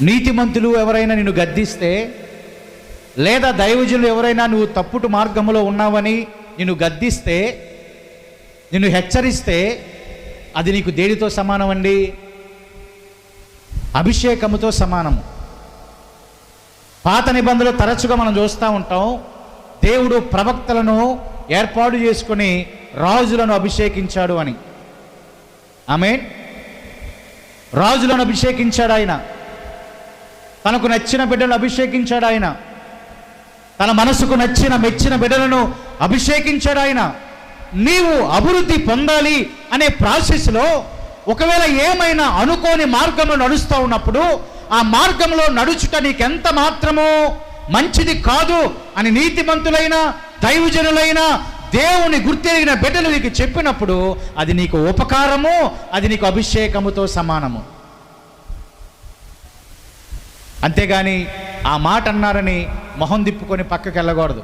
నీతిమంతులు ఎవరైనా నిన్ను గద్దిస్తే లేదా దైవజులు ఎవరైనా నువ్వు తప్పుటు మార్గంలో ఉన్నావని నిన్ను గద్దిస్తే నిన్ను హెచ్చరిస్తే అది నీకు దేనితో సమానం అండి అభిషేకముతో సమానము. పాత నిబంధనలు తరచుగా మనం చూస్తూ ఉంటాం. దేవుడు ప్రవక్తలను ఏర్పాటు చేసుకొని రాజులను అభిషేకించాడు అని. ఆమె రాజులను అభిషేకించాడు ఆయన. తనకు నచ్చిన బిడ్డలను అభిషేకించాడు ఆయన. తన మనసుకు నచ్చిన మెచ్చిన బిడ్డలను అభిషేకించాడు ఆయన. నీవు అభివృద్ధి పొందాలి అనే ప్రాసెస్లో ఒకవేళ ఏమైనా అనుకోని మార్గంలో నడుస్తూ ఉన్నప్పుడు ఆ మార్గంలో నడుచుట నీకెంత మాత్రమో మంచిది కాదు అని నీతిమంతులైన దైవజనులైన దేవుని గుర్తెరిగిన బిడ్డలు నీకు చెప్పినప్పుడు అది నీకు ఉపకారము అది నీకు అభిషేకముతో సమానము. అంతేగాని ఆ మాట అన్నారని మొహం తిప్పుకొని పక్కకి వెళ్ళకూడదు